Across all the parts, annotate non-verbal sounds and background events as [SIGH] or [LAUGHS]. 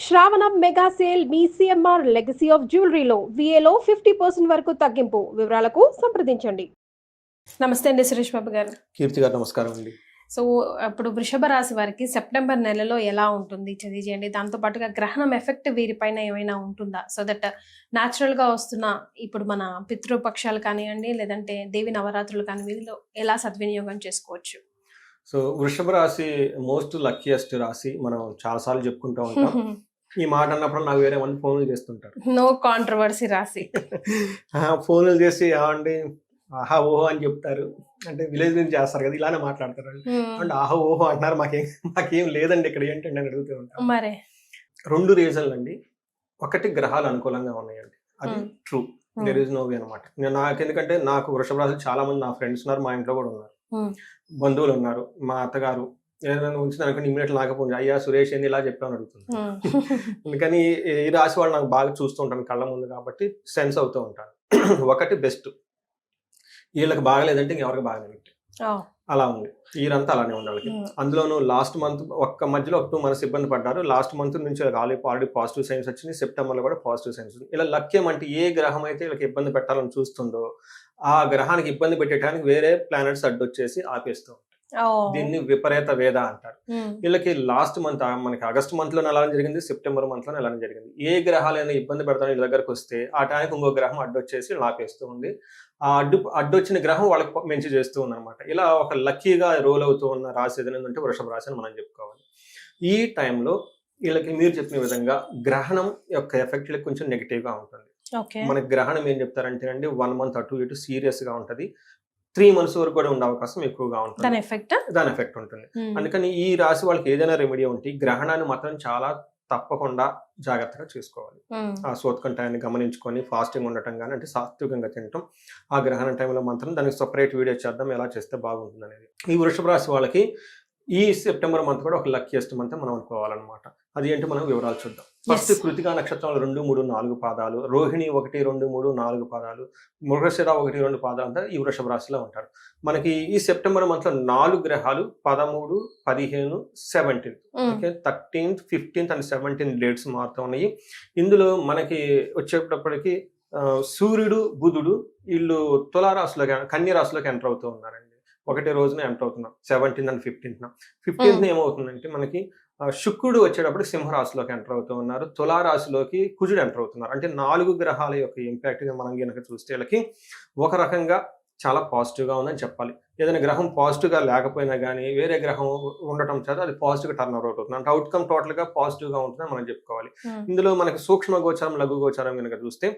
శ్రావణం mega sale మీ CMR legacy of జ్యువెలరీలో విఏలో ఫిఫ్టీ పర్సెంట్ వరకు తగ్గింపు. వివరాలకు సంప్రదించండి. నమస్తే అండి సురేష్ బాబు గారు. కీర్తి గారు నమస్కారం అండి. సో ఇప్పుడు వృషభ రాశి వారికి సెప్టెంబర్ నెలలో ఎలా ఉంటుంది? తెలియజేయండి. దాంతో పాటుగా గ్రహణం ఎఫెక్ట్ వీరిపైన ఏమైనా ఉంటుందా? సో దట్గా వస్తున్న ఇప్పుడు మన పితృపక్షాలు కానివ్వండి లేదంటే దేవి నవరాత్రులు కానీ వీరిలో ఎలా సద్వినియోగం చేసుకోవచ్చు? సో వృషభ రాశి మోస్ట్ లక్కీయెస్ట్ రాశి. మనం చాలాసార్లు చెప్పుకుంటూ ఉంటాం. [LAUGHS] ఈ మాట అన్నప్పుడు నాకు వేరే మంది ఫోన్లు చేస్తుంటారు. నో కాంట్రవర్సీ ఆ, ఫోన్లు చేసి అండి ఆహా ఓహో అని చెప్తారు. అంటే విలేజ్ నుంచి చేస్తారు కదా ఇలానే మాట్లాడతారు వాళ్ళు. అంటే ఆహా ఓహో అంటున్నారు మాకేం మాకేం లేదండి ఇక్కడ ఏంటండి అని అడుగుతూ ఉంటాం మరే. రెండు రీజన్లు అండి. ఒకటి గ్రహాలు అనుకూలంగా ఉన్నాయండి. అది Hmm. True there is no way అనమాట నేను నాకు ఎందుకంటే నాకు వృషభ రాశి చాలా మంది నా ఫ్రెండ్స్ ఉన్నారు మా ఇంట్లో కూడా ఉన్నారు. Hmm. బంధువులు ఉన్నారు మా అత్తగారు ఏదైనా ఉంచిన అనుకోండి ఇమీడియట్ నాకపోయింది అయ్యా సురేష్ ఏంది ఇలా చెప్పాను అడుగుతుంది. [LAUGHS] అందుకని ఈ- రాశి వాళ్ళు నాకు బాగా చూస్తూ ఉంటాను కళ్ళ ముందు కాబట్టి సెన్స్ అవుతూ ఉంటాను [CLEARS THROAT] ఒకటి బెస్ట్. వీళ్ళకి బాగలేదంటే ఇంకెవరికి బాగలేదు అలా ఉంది. వీరంతా అలానే ఉండాలి అందులోనూ లాస్ట్ మంత్ ఒక్క మధ్యలో ఒక టూ మంత్స్ ఇబ్బంది పడ్డారు. లాస్ట్ మంత్ నుంచి ఆల్రెడీ ఆల్రెడీ పాజిటివ్ సైన్స్ వచ్చింది సెప్టెంబర్లో కూడా పాజిటివ్ సైన్స్ ఉంది ఇలా లక్ష్యం అంటే ఏ గ్రహం అయితే వీళ్ళకి ఇబ్బంది పెట్టాలని చూస్తుందో ఆ గ్రహానికి ఇబ్బంది పెట్టడానికి వేరే ప్లానెట్స్ అడ్డొచ్చేసి ఆపేస్తూ దీన్ని విపరీత వేద అంటారు. వీళ్ళకి లాస్ట్ మంత్ మనకి ఆగస్ట్ మంత్లో ఎలా జరిగింది సెప్టెంబర్ మంత్లో ఎలా జరిగింది. ఏ గ్రహాలైనా ఇబ్బంది పెడతాను వీళ్ళ దగ్గరకు వస్తే ఆ టైంకి ఇంకో గ్రహం అడ్డొచ్చేసి లాపేస్తూ ఉంది. ఆ అడ్డు అడ్డొచ్చిన గ్రహం వాళ్ళకి మంచి చేస్తూ ఉంది అనమాట ఇలా ఒక లక్కీగా రోల్ అవుతూ ఉన్న రాశి ఏదైనా వృషభ రాశి అని మనం చెప్పుకోవాలి. ఈ టైంలో వీళ్ళకి మీరు చెప్పిన విధంగా గ్రహణం యొక్క ఎఫెక్ట్ కొంచెం నెగిటివ్గా ఉంటుంది. మనకి గ్రహణం ఏం చెప్తారంటే అండి వన్ మంత్ అటు ఇటు సీరియస్గా ఉంటది. త్రీ మంత్స్ వరకు కూడా ఉండే అవకాశం ఎక్కువగా ఉంటుంది. దాని ఎఫెక్ట్? దాని ఎఫెక్ట్ ఉంటుంది. అందుకని ఈ రాశి వాళ్ళకి ఏదైనా రెమెడీ ఉంటే గ్రహణాన్ని మాత్రం చాలా తప్పకుండా జాగ్రత్తగా చేసుకోవాలి. ఆ సోత్కంఠాన్ని గమనించుకొని ఫాస్టింగ్ ఉండటం కానీ అంటే సాత్వికంగా తినటం ఆ గ్రహణం టైంలో మాత్రం దానికి సపరేట్ వీడియో చేద్దాం ఎలా చేస్తే బాగుంటుంది అనేది. ఈ వృషభ రాశి వాళ్ళకి ఈ సెప్టెంబర్ మంత్ కూడా ఒక లక్కీయెస్ట్ మంత్ మనం అనుకోవాలన్నమాట. అది ఏంటి మనం వివరాలు చూద్దాం. ఫస్ట్. కృతికా నక్షత్రంలో రెండు మూడు నాలుగు పాదాలు. రోహిణి ఒకటి రెండు మూడు నాలుగు పాదాలు. మృగశిర ఒకటి రెండు పాదాలు అంతా ఈ వృషభ రాశిలో ఉంటారు. మనకి ఈ సెప్టెంబర్ మంత్లో నాలుగు గ్రహాలు పదమూడు పదిహేను seventeenth. Okay? Thirteenth fifteenth and seventeenth dates మారుతూ ఉన్నాయి. ఇందులో మనకి వచ్చేటప్పటికి సూర్యుడు బుధుడు వీళ్ళు తులారాశిలోకి కన్య రాశిలోకి ఎంటర్ అవుతూ ఉన్నారండి. ఒకటే రోజున ఎంటర్ అవుతున్నాం. సెవెంటీన్త్ అండ్ ఫిఫ్టీన్త్ ఫిఫ్టీన్త్ ఏమవుతుందంటే మనకి శుక్రుడు వచ్చేటప్పుడు సింహరాశిలోకి ఎంటర్ అవుతూ ఉన్నారు. తులారాశిలోకి కుజుడు ఎంటర్ అవుతున్నారు. అంటే నాలుగు గ్రహాల యొక్క ఇంపాక్ట్ మనం కనుక చూస్తే వీళ్ళకి ఒక రకంగా చాలా పాజిటివ్గా ఉందని చెప్పాలి. ఏదైనా గ్రహం పాజిటివ్గా లేకపోయినా కానీ వేరే గ్రహం ఉండటం చేత అది పాజిటివ్గా టర్న్ అవుట్ అవుతుంది. అంటే అవుట్కమ్ టోటల్గా పాజిటివ్గా ఉంటుందని మనం చెప్పుకోవాలి. ఇందులో మనకి సూక్ష్మ గోచారం లఘు గోచారం కనుక చూస్తే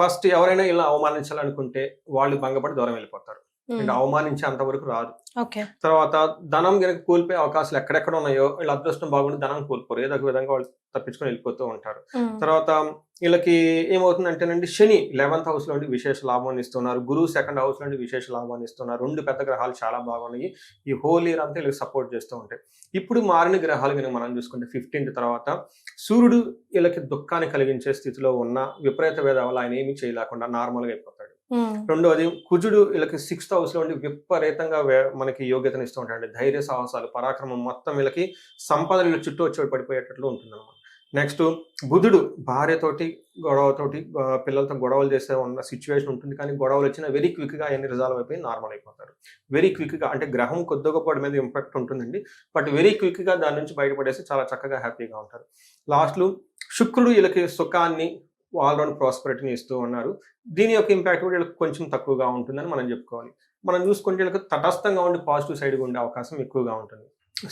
ఫస్ట్ ఎవరైనా ఇలా అవమానించాలనుకుంటే వాళ్ళు భంగపడి దూరం వెళ్ళిపోతారు. అంటే అవమానించే అంతవరకు రాదు. తర్వాత ధనం కనుక కోల్పోయే అవకాశాలు ఎక్కడెక్కడ ఉన్నాయో వీళ్ళ అదృష్టం బాగుండి ధనం కోల్పోరు. ఏదో ఒక విధంగా వాళ్ళు తప్పించుకొని వెళ్ళిపోతూ ఉంటారు. తర్వాత వీళ్ళకి ఏమవుతుందంటేనండి శని లెవెన్త్ హౌస్లో ఉండి విశేష లాభాన్ని ఇస్తున్నారు. గురువు సెకండ్ హౌస్లో ఉండి విశేష లాభాన్ని ఇస్తున్నారు. రెండు పెద్ద గ్రహాలు చాలా బాగున్నాయి. ఈ హోల్ ఇయర్ అంతా వీళ్ళకి సపోర్ట్ చేస్తూ ఉంటాయి. ఇప్పుడు మారిన గ్రహాలు కనుక మనం చూసుకుంటే ఫిఫ్టీన్త్ తర్వాత సూర్యుడు వీళ్ళకి దుఃఖాన్ని కలిగించే స్థితిలో ఉన్న విపరీత వేద వల్ల ఆయన ఏమీ చేయలేకుండా నార్మల్గా అయిపోతాడు. రెండోది కుజుడు వీళ్ళకి సిక్స్త్ హౌస్లో ఉండి విపరీతంగా మనకి యోగ్యతను ఇస్తూ ఉంటాడు ధైర్య సాహసాలు పరాక్రమం మొత్తం వీళ్ళకి సంపదలు వీళ్ళ చుట్టూ వచ్చి పడిపోయేటట్లు ఉంటుంది అనమాట నెక్స్ట్ బుధుడు భార్యతోటి గొడవతోటి పిల్లలతో గొడవలు చేసే ఉన్న సిచ్యువేషన్ ఉంటుంది కానీ గొడవలు వచ్చిన వెరీ క్విక్గా అన్ని రిజాల్వ్ అయిపోయి నార్మల్ అయిపోతారు. వెరీ క్విక్గా అంటే గ్రహం కొద్ది గొప్ప మీద ఇంపాక్ట్ ఉంటుందండి. బట్ వెరీ క్విక్గా దాని నుంచి బయటపడేసి చాలా చక్కగా హ్యాపీగా ఉంటారు. లాస్ట్లో శుక్రుడు వీళ్ళకి సుఖాన్ని ఆల్రౌండ్ ప్రాస్పరిటీని ఇస్తూ ఉన్నారు. దీని యొక్క ఇంపాక్ట్ కూడా వీళ్ళకి కొంచెం తక్కువగా ఉంటుందని మనం చెప్పుకోవాలి. మనం చూసుకుంటే వీళ్ళకి తటస్థంగా ఉండి పాజిటివ్ సైడ్గా ఉండే అవకాశం ఎక్కువగా ఉంటుంది.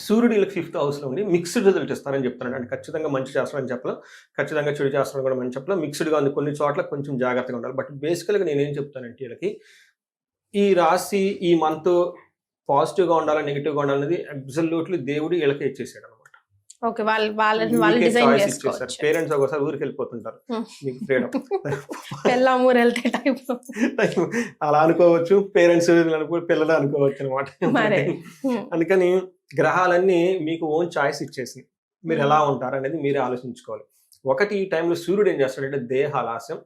సూర్యుడు వీళ్ళకి ఫిఫ్త్ హౌస్లో ఉండి మిక్స్డ్ రిజల్ట్ ఇస్తారని చెప్తున్నాడు. అంటే ఖచ్చితంగా మంచి చేస్తారని చెప్పలేం. ఖచ్చితంగా చెడు చేస్తారని కూడా మంచి చెప్పలేం. మిక్స్డ్గా ఉంది కొన్ని చోట్ల కొంచెం జాగ్రత్తగా ఉండాలి. బట్ బేసికల్గా నేనేం చెప్తానంటే వీళ్ళకి ఈ రాశి ఈ మంత్ పాజిటివ్గా ఉండాలా నెగిటివ్గా ఉండాలనేది అబ్జల్యూట్లీ దేవుడు వీళ్ళకే ఇచ్చేసాడు ఓకే వాళ్ళు వాళ్ళని వాళ్ళు డిజైన్ చేసుకోవచ్చు. పేరెంట్స్ ఒకసారి ఊరికి వెళ్ళిపోతుంటారు. మీకు ఫ్రీడమ్ [LAUGHS] పెళ్ళామూరు వెళ్తే టైప్. అలా అనుకోవచ్చు. పేరెంట్స్ పిల్లలు అనుకోవచ్చు. అనమాట అందుకని గ్రహాలన్నీ మీకు ఓన్ చాయిస్ ఇచ్చేసి మీరు ఎలా ఉంటారు అనేది మీరే ఆలోచించుకోవాలి. ఒకటి ఈ టైంలో సూర్యుడు ఏం చేస్తాడంటే దేహాలాస్యం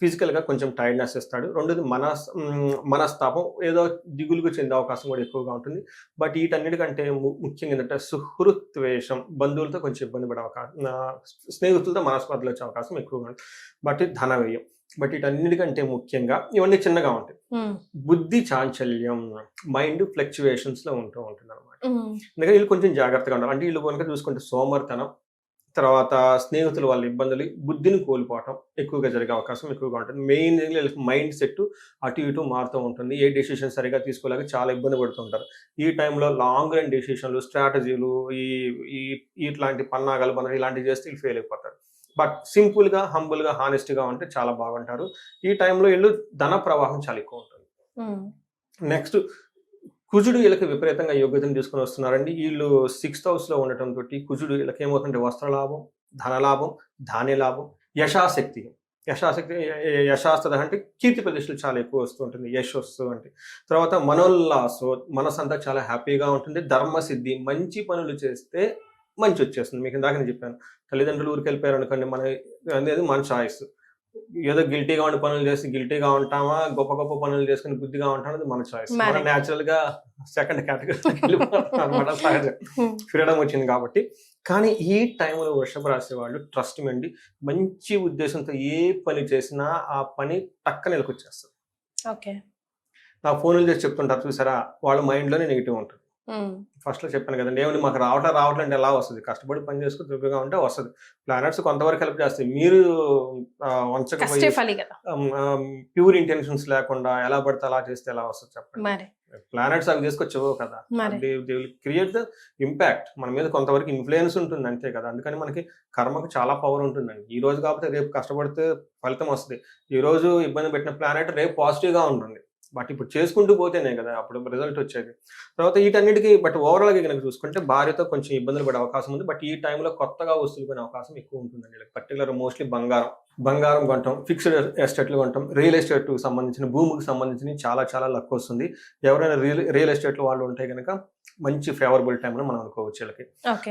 ఫిజికల్గా కొంచెం టైర్డ్నెస్ ఇస్తాడు. రెండోది మనస్ మ్, మనస్తాపం ఏదో దిగులుకు చెందే అవకాశం కూడా ఎక్కువగా ఉంటుంది. బట్ వీటన్నిటికంటే ముఖ్యంగా ఏంటంటే సుహృత్వేషం బంధువులతో కొంచెం ఇబ్బంది పడే అవకాశం స్నేహితులతో మనస్పర్ధలు వచ్చే అవకాశం ఎక్కువగా ఉంటుంది. బట్ ధన వ్యయం. బట్ వీటన్నిటికంటే ముఖ్యంగా ఇవన్నీ చిన్నగా ఉంటాయి. బుద్ధి చాంచల్యం మైండ్ ఫ్లక్చువేషన్స్లో ఉంటూ ఉంటుంది అనమాట అందుకని వీళ్ళు కొంచెం జాగ్రత్తగా ఉండాలి. అంటే వీళ్ళు కనుక చూసుకుంటే సోమర్తనం తర్వాత స్నేహితుల వాళ్ళ ఇబ్బందులు బుద్ధిని కోల్పోవటం ఎక్కువగా జరిగే అవకాశం ఎక్కువగా ఉంటుంది. మెయిన్ మైండ్ సెట్ అటు ఇటు మారుతూ ఉంటుంది. ఏ డెసిషన్ సరిగా తీసుకోలేక చాలా ఇబ్బంది పడుతుంటారు ఈ టైంలో లాంగ్ రన్ డెసిషన్లు స్ట్రాటజీలు ఈ ఈ ఇట్లాంటి పన్నాగాలు పనులు ఇలాంటివి చేస్తే వీళ్ళు ఫెయిల్ అయిపోతారు. బట్ సింపుల్గా హంబుల్గా హానెస్ట్గా ఉంటే చాలా బాగుంటారు. ఈ టైంలో వీళ్ళు ధన ప్రవాహం చాలా ఎక్కువ ఉంటుంది. నెక్స్ట్ కుజుడు వీళ్ళకి విపరీతంగా యోగ్యతను తీసుకుని వస్తున్నారండి. వీళ్ళు సిక్స్త్ హౌస్లో ఉండటం తోటి కుజుడు వీళ్ళకి ఏమవుతుంటే వస్త్రలాభం ధనలాభం ధాన్య లాభం యశాశక్తి యశాశక్తి యశాస్త్ర అంటే కీర్తి ప్రతిష్టలు చాలా ఎక్కువ వస్తూ ఉంటుంది. యశస్సు అంటే. తర్వాత మనోల్లాసు మనసు అంతా చాలా హ్యాపీగా ఉంటుంది. ధర్మసిద్ధి మంచి పనులు చేస్తే మంచి వచ్చేస్తుంది. మీకు ఇందాక నేను చెప్పాను. తల్లిదండ్రులు ఊరికి వెళ్ళిపోయారు అనుకోండి మన అనేది మన చాయిస్. ఏదో గిల్టీగా ఉండి పనులు చేసి గిల్టీగా ఉంటామా గొప్ప గొప్ప పనులు చేసుకుని బుద్ధిగా ఉంటాం అది మన చాయిస్. మనం న్యాచురల్గా సెకండ్ కేటగిరీ అనమాట సహజం ఫ్రీడమ్ వచ్చింది కాబట్టి. కానీ ఈ టైంలో వృషభ రాశి వాళ్ళు ట్రస్ట్ మెండి మంచి ఉద్దేశంతో ఏ పని చేసినా ఆ పని టక్కన నెలకొచ్చేస్తారు ఓకే నా ఫోన్లు చేసి చెప్తుంటారు చూసారా? వాళ్ళ మైండ్లోనే నెగిటివ్ ఉంటుంది. ఫస్ట్లో చెప్పాను కదండి ఏమండి మాకు రావటం రావట్లేదు అంటే ఎలా వస్తుంది? కష్టపడి పని చేసుకుని తృప్తిగా ఉంటే వస్తుంది. ప్లానెట్స్ కొంతవరకు హెల్ప్ చేస్తాయి. మీరు వంచకపోయి ప్యూర్ ఇంటెన్షన్స్ లేకుండా ఎలా పడితే అలా చేస్తే ఎలా వస్తుంది చెప్పండి. ప్లానెట్స్ అవి తీసుకొచ్చేవో కదా. Create the impact. మన మీద కొంతవరకు ఇన్ఫ్లుయెన్స్ ఉంటుంది అంతే కదా. అందుకని మనకి కర్మకు చాలా పవర్ ఉంటుందండి. ఈ రోజు కాకపోతే రేపు కష్టపడితే ఫలితం వస్తుంది. ఈ రోజు ఇబ్బంది పెట్టిన ప్లానెట్ రేపు పాజిటివ్గా ఉంటుంది బట్ ఇప్పుడు చేసుకుంటూ పోతేనే కదా అప్పుడు రిజల్ట్ వచ్చేది. తర్వాత వీటన్నిటికీ బట్ ఓవరాల్గా కనుక చూసుకుంటే భార్యతో కొంచెం ఇబ్బందులు పడే అవకాశం ఉంది. బట్ ఈ టైంలో కొత్తగా వస్తువులు కొనే అవకాశం ఎక్కువ ఉంటుందండి. పర్టికులర్ మోస్ట్లీ బంగారం. బంగారం కొనటం ఫిక్స్డ్ ఎస్టేట్లు కొనటం రియల్ ఎస్టేట్ సంబంధించిన భూమికి సంబంధించిన చాలా చాలా లక్ వస్తుంది. ఎవరైనా రియల్ రియల్ ఎస్టేట్ వాళ్ళు ఉంటే కనుక మంచి ఫేవరబుల్ టైం అని మనం అనుకోవచ్చు వీళ్ళకి.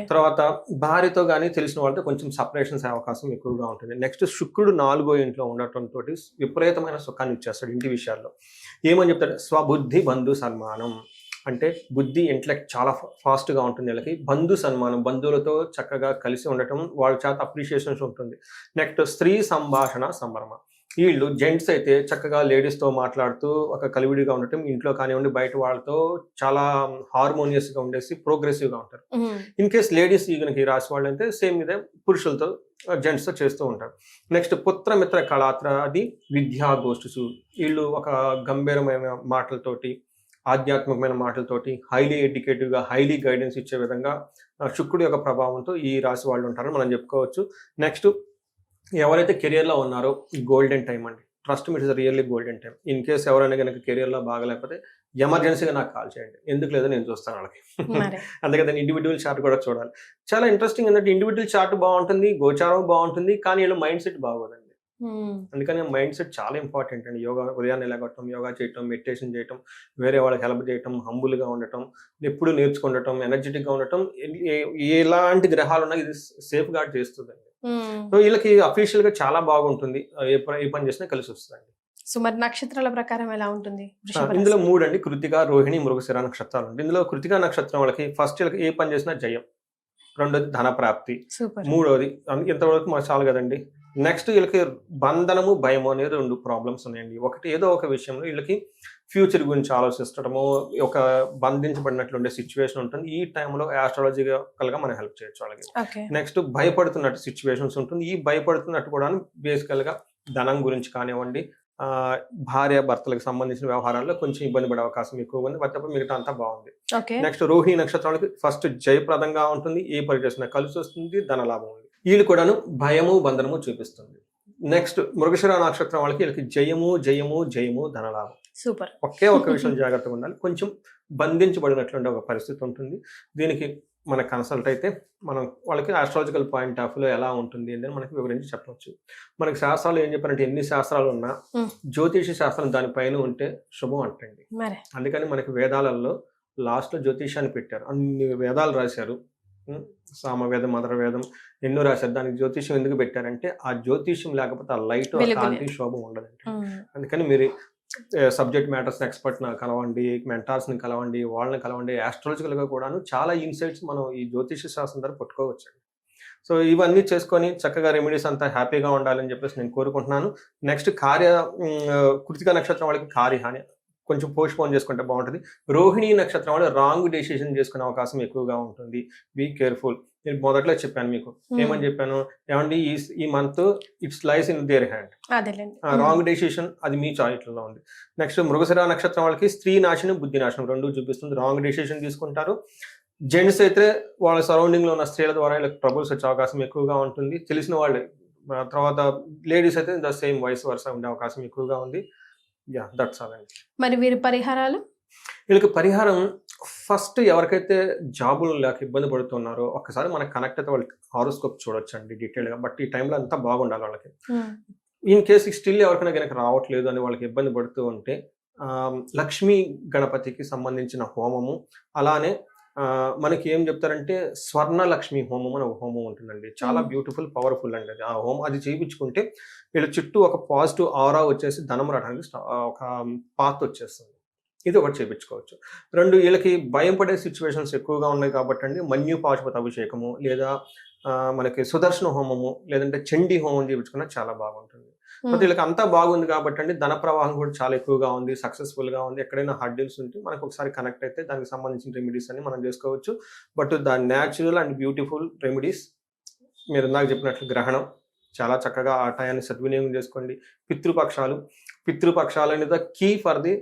తర్వాత భార్యతో కానీ తెలిసిన వాళ్ళతో కొంచెం సపరేషన్స్ అవకాశం ఎక్కువగా ఉంటుంది. నెక్స్ట్ శుక్రుడు నాలుగో ఇంట్లో ఉండటం తోటి విపరీతమైన సుఖాన్ని ఇచ్చేస్తాడు ఇంటి విషయాల్లో. ఏమని చెప్తాడు? స్వబుద్ధి బంధు సన్మానం. అంటే బుద్ధి ఇంటలెక్ట్ చాలా ఫాస్ట్గా ఉంటుంది వీళ్ళకి. బంధు సన్మానం బంధువులతో చక్కగా కలిసి ఉండటం వాళ్ళ చేత అప్రిషియేషన్స్ ఉంటుంది. నెక్స్ట్ స్త్రీ సంభాషణ సంభ్రమ. వీళ్ళు జెంట్స్ అయితే చక్కగా లేడీస్తో మాట్లాడుతూ ఒక కలివిడిగా ఉండటం ఇంట్లో కానివ్వండి బయట వాళ్ళతో చాలా హార్మోనియస్గా ఉండేసి ప్రోగ్రెసివ్గా ఉంటారు. ఇన్ కేస్ లేడీస్ ఈ కనుక ఈ రాశి వాళ్ళు అంటే సేమ్ ఇదే పురుషులతో జెంట్స్తో చేస్తూ ఉంటారు. నెక్స్ట్ పుత్రమిత్ర కళాత్ర అది విద్యా గోష్ఠుసు. వీళ్ళు ఒక గంభీరమైన మాటలతోటి ఆధ్యాత్మికమైన మాటలతోటి హైలీ ఎడ్యుకేటివ్గా హైలీ గైడెన్స్ ఇచ్చే విధంగా శుక్రుడి యొక్క ప్రభావంతో ఈ రాశి వాళ్ళు ఉంటారని మనం చెప్పుకోవచ్చు. నెక్స్ట్ ఎవరైతే కెరియర్లో ఉన్నారో గోల్డెన్ టైం అండి. Trust me it is really golden time in case ఎవరైనా కనుక కెరియర్లో బాగలేకపోతే ఎమర్జెన్సీగా నాకు కాల్ చేయండి. ఎందుకు లేదో నేను చూస్తాను వాళ్ళకి. [LAUGHS] అందుకే దాని ఇండివిజువల్ చార్ట్ కూడా చూడాలి. చాలా ఇంట్రెస్టింగ్ ఏంటంటే ఇండివిజువల్ చార్ట్ బాగుంటుంది గోచారం బాగుంటుంది కానీ వీళ్ళ మైండ్ సెట్ బాగోదండి. అందుకని మైండ్ సెట్ చాలా ఇంపార్టెంట్ అండి. యోగా ఉదయాన్నే లేగటం యోగా చేయటం మెడిటేషన్ చేయటం వేరే వాళ్ళకి హెల్ప్ చేయటం హంబుల్గా ఉండటం ఎప్పుడు నేర్చుకుండటం ఎనర్జెటిక్గా ఉండటం ఎలాంటి గ్రహాలు ఉన్నా ఇది సేఫ్ గార్డ్ చేస్తుందండి. సో వీళ్ళకి అఫీషియల్గా చాలా బాగుంటుంది. ఏ పని చేసినా కలిసి వస్తుందండి. సో మరి నక్షత్రాల ప్రకారం ఎలా ఉంటుంది? ఇందులో మూడు అండి. కృతిక రోహిణి మృగశిర నక్షత్రాలు ఉంటాయి ఇందులో కృతిక నక్షత్రం వాళ్ళకి ఫస్ట్ వీళ్ళకి ఏ పని చేసినా జయం. రెండోది ధన ప్రాప్తి సూపర్. మూడోది ఇంతవరకు మాకు చాలు కదండి. నెక్స్ట్ వీళ్ళకి బంధనము భయము అనేది రెండు ప్రాబ్లమ్స్ ఉన్నాయండి. ఒకటి ఏదో ఒక విషయంలో వీళ్ళకి ఫ్యూచర్ గురించి ఆలోచిస్తడము ఒక బంధించబడినట్లు ఉండే సిచ్యువేషన్ ఉంటుంది. ఈ టైంలో ఆస్ట్రాలజికల్గా మనం హెల్ప్ చేయొచ్చు వాళ్ళకి. ఓకే. నెక్స్ట్ భయపడుతున్నట్టు సిచ్యువేషన్స్ ఉంటుంది. ఈ భయపడుతున్నట్టు కూడా బేసికల్గా ధనం గురించి కానివ్వండి భార్య భర్తలకు సంబంధించిన వ్యవహారాల్లో కొంచెం ఇబ్బంది పడే అవకాశం ఎక్కువ ఉంది. తప్ప మిగతా అంతా బాగుంది. నెక్స్ట్ రోహిణి నక్షత్రాలకి ఫస్ట్ జయప్రదంగా ఉంటుంది. ఏ పని చేసినా కలిసి వస్తుంది. ధనలాభం ఉంది. వీళ్ళు కూడాను భయము బంధనము చూపిస్తుంది. నెక్స్ట్ మృగశిర నక్షత్రం వాళ్ళకి వీళ్ళకి జయము జయము జయము ధనలాభం సూపర్. ఒకే ఒక విషయం జాగ్రత్తగా ఉండాలి. కొంచెం బంధించబడినటువంటి ఒక పరిస్థితి ఉంటుంది. దీనికి మన కన్సల్ట్ అయితే మనం వాళ్ళకి ఆస్ట్రాలజికల్ పాయింట్ ఆఫ్లో ఎలా ఉంటుంది అని మనకి వివరించి చెప్పవచ్చు మనకి శాస్త్రాలు ఏం చెప్పారంటే ఎన్ని శాస్త్రాలు ఉన్నా. జ్యోతిష శాస్త్రం దానిపైన ఉంటే శుభం అంటండి. అందుకని మనకి వేదాలలో లాస్ట్లో జ్యోతిషాన్ని పెట్టారు. అన్ని వేదాలు రాశారు? సామవేదం మదరవేదం ఎన్నో రాశారు. దానికి జ్యోతిష్యం ఎందుకు పెట్టారంటే ఆ జ్యోతిష్యం లేకపోతే ఆ లైట్ కాంతి శోభం ఉండదండి. అందుకని మీరు సబ్జెక్ట్ మ్యాటర్స్ ఎక్స్పర్ట్ని కలవండి మెంటార్స్ని కలవండి వాళ్ళని కలవండి యాస్ట్రాలజికల్గా కూడాను చాలా ఇన్సైట్స్ మనం ఈ జ్యోతిష శాస్త్రం ద్వారా పట్టుకోవచ్చు సో ఇవన్నీ చేసుకొని చక్కగా రెమెడీస్ అంతా హ్యాపీగా ఉండాలని చెప్పేసి నేను కోరుకుంటున్నాను. నెక్స్ట్ కార్య కృతిక నక్షత్రం వాళ్ళకి కార్యహాని కొంచెం పోస్ట్ పోన్ చేసుకుంటే బాగుంటుంది. రోహిణి నక్షత్రం వాళ్ళు రాంగ్ డెసిషన్ చేసుకునే అవకాశం ఎక్కువగా ఉంటుంది. బీ కేర్ఫుల్ నేను మొదట్లో చెప్పాను మీకు. ఏమని చెప్పాను? ఏమండి ఈ ఈ month it's lies in their hand. Wrong decision అది మీ చాయిస్లో ఉంది. నెక్స్ట్ మృగశిర నక్షత్రం వాళ్ళకి స్త్రీ నాశనం బుద్ధి నాశనం రెండు చూపిస్తుంది. రాంగ్ డెసిషన్ తీసుకుంటారు. జెంట్స్ అయితే వాళ్ళ సరౌండింగ్లో ఉన్న స్త్రీల ద్వారా వీళ్ళకి ట్రబుల్స్ వచ్చే అవకాశం ఎక్కువగా ఉంటుంది. తెలిసిన వాళ్ళే. తర్వాత లేడీస్ అయితే ద సేమ్ వయసు వరుస ఉండే అవకాశం ఎక్కువగా ఉంది. Yeah that's all. మరి వీరి పరిహారాలు? వీళ్ళకి పరిహారం ఫస్ట్ ఎవరికైతే జాబులు లేక ఇబ్బంది పడుతున్నారో ఒక్కసారి మనకి కనెక్ట్ అయితే వాళ్ళకి హారోస్కోప్ చూడొచ్చు అండి డీటెయిల్గా బట్ ఈ టైంలో అంతా బాగుండాలి వాళ్ళకి. ఇన్ కేసు స్టిల్ ఎవరికైనా కనుక రావట్లేదు అని వాళ్ళకి ఇబ్బంది పడుతూ ఉంటే లక్ష్మీ గణపతికి సంబంధించిన హోమము అలానే మనకి ఏం చెప్తారంటే స్వర్ణ లక్ష్మి హోమం అని ఒక హోమం ఉంటుందండి. చాలా. బ్యూటిఫుల్ పవర్ఫుల్ అండి అది. ఆ హోమం అది చేయించుకుంటే వీళ్ళ చుట్టూ ఒక పాజిటివ్ ఆరా వచ్చేసి ధనం రావడానికి ఒక పాత్ వచ్చేస్తుంది. ఇది ఒకటి చేయించుకోవచ్చు రెండు వీళ్ళకి భయం పడే సిచ్యువేషన్స్ ఎక్కువగా ఉన్నాయి కాబట్టి అండి మన్యు పాశుపత అభిషేకము లేదా మనకి సుదర్శన హోమము లేదంటే చండీ హోమం చేయించుకున్నా చాలా బాగుంటుంది. బట్ వీళ్ళకి అంతా బాగుంది కాబట్టి అండి ధన ప్రవాహం కూడా చాలా ఎక్కువగా ఉంది సక్సెస్ఫుల్గా ఉంది. ఎక్కడైనా హర్డిల్స్ ఉంటే మనకు ఒకసారి కనెక్ట్ అయితే దానికి సంబంధించిన రెమెడీస్ అన్ని మనం చేసుకోవచ్చు. But the natural and beautiful remedies మీరు ఇందాక చెప్పినట్లు గ్రహణం చాలా చక్కగా ఆ టయాన్ని సద్వినియోగం చేసుకోండి. పితృపక్షాలు పితృపక్షాలు అనేది the key for the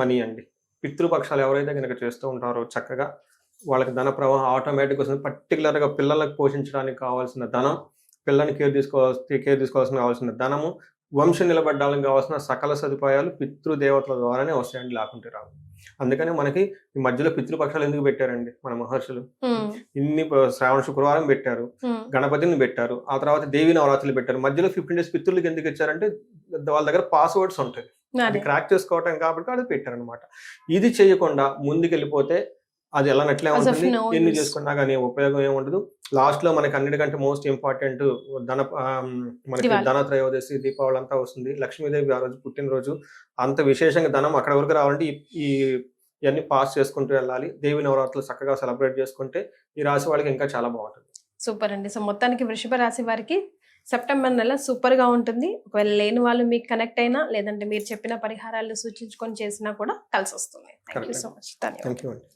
money అండి. పితృపక్షాలు ఎవరైతే కనుక చేస్తూ ఉంటారో చక్కగా వాళ్ళకి ధన ప్రవాహం ఆటోమేటిక్ వస్తుంది. పర్టికులర్గా పిల్లలకు పోషించడానికి కావాల్సిన ధనం పిల్లని కేర్ తీసుకోవాల్సి కేర్ తీసుకోవాల్సిన కావాల్సిన ధనము వంశం నిలబడ్డానికి కావాల్సిన సకల సదుపాయాలు పితృదేవతల ద్వారానే వస్తాయండి లేకుంటే రావు. అందుకని మనకి ఈ మధ్యలో పితృపక్షాలు ఎందుకు పెట్టారండి మన మహర్షులు? ఇన్ని శ్రావణ శుక్రవారం పెట్టారు గణపతిని పెట్టారు ఆ తర్వాత దేవి నవరాత్రులు పెట్టారు. మధ్యలో ఫిఫ్టీన్ డేస్ పితృలకు ఎందుకు ఇచ్చారంటే వాళ్ళ దగ్గర పాస్వర్డ్స్ ఉంటాయి. అది. క్రాక్ చేసుకోవటం కాబట్టి అది పెట్టారనమాట ఇది చేయకుండా ముందుకెళ్ళిపోతే అది ఎలా నట్లే ఉంటుంది ఎన్ని. చేసుకున్నా కానీ ఉపయోగం ఏమి ఉండదు. లాస్ట్లో మనకి అన్నిటికంటే మోస్ట్ ఇంపార్టెంట్ ధన మనకి. ధన త్రయోదశి దీపావళి అంతా వస్తుంది. లక్ష్మీదేవి ఆ రోజు పుట్టినరోజు. అంత విశేషంగా ధనం అక్కడ వరకు రావాలంటే ఈ- ఈ ఇవన్నీ పాస్ చేసుకుంటూ వెళ్ళాలి. దేవి నవరాత్రులు చక్కగా సెలబ్రేట్ చేసుకుంటే ఈ రాశి వాళ్ళకి ఇంకా చాలా బాగుంటుంది. సూపర్ అండి. సో మొత్తానికి వృషభ రాశి వారికి సెప్టెంబర్ నెల సూపర్గా ఉంటుంది. ఒకవేళ లేని వాళ్ళు మీకు కనెక్ట్ అయినా లేదంటే మీరు చెప్పిన పరిహారాలు సూచించుకొని చేసినా కూడా కలిసి వస్తుంది థ్యాంక్ యూ. సో మచ్ ధన్యవాదాలు. థ్యాంక్ యూ అండి.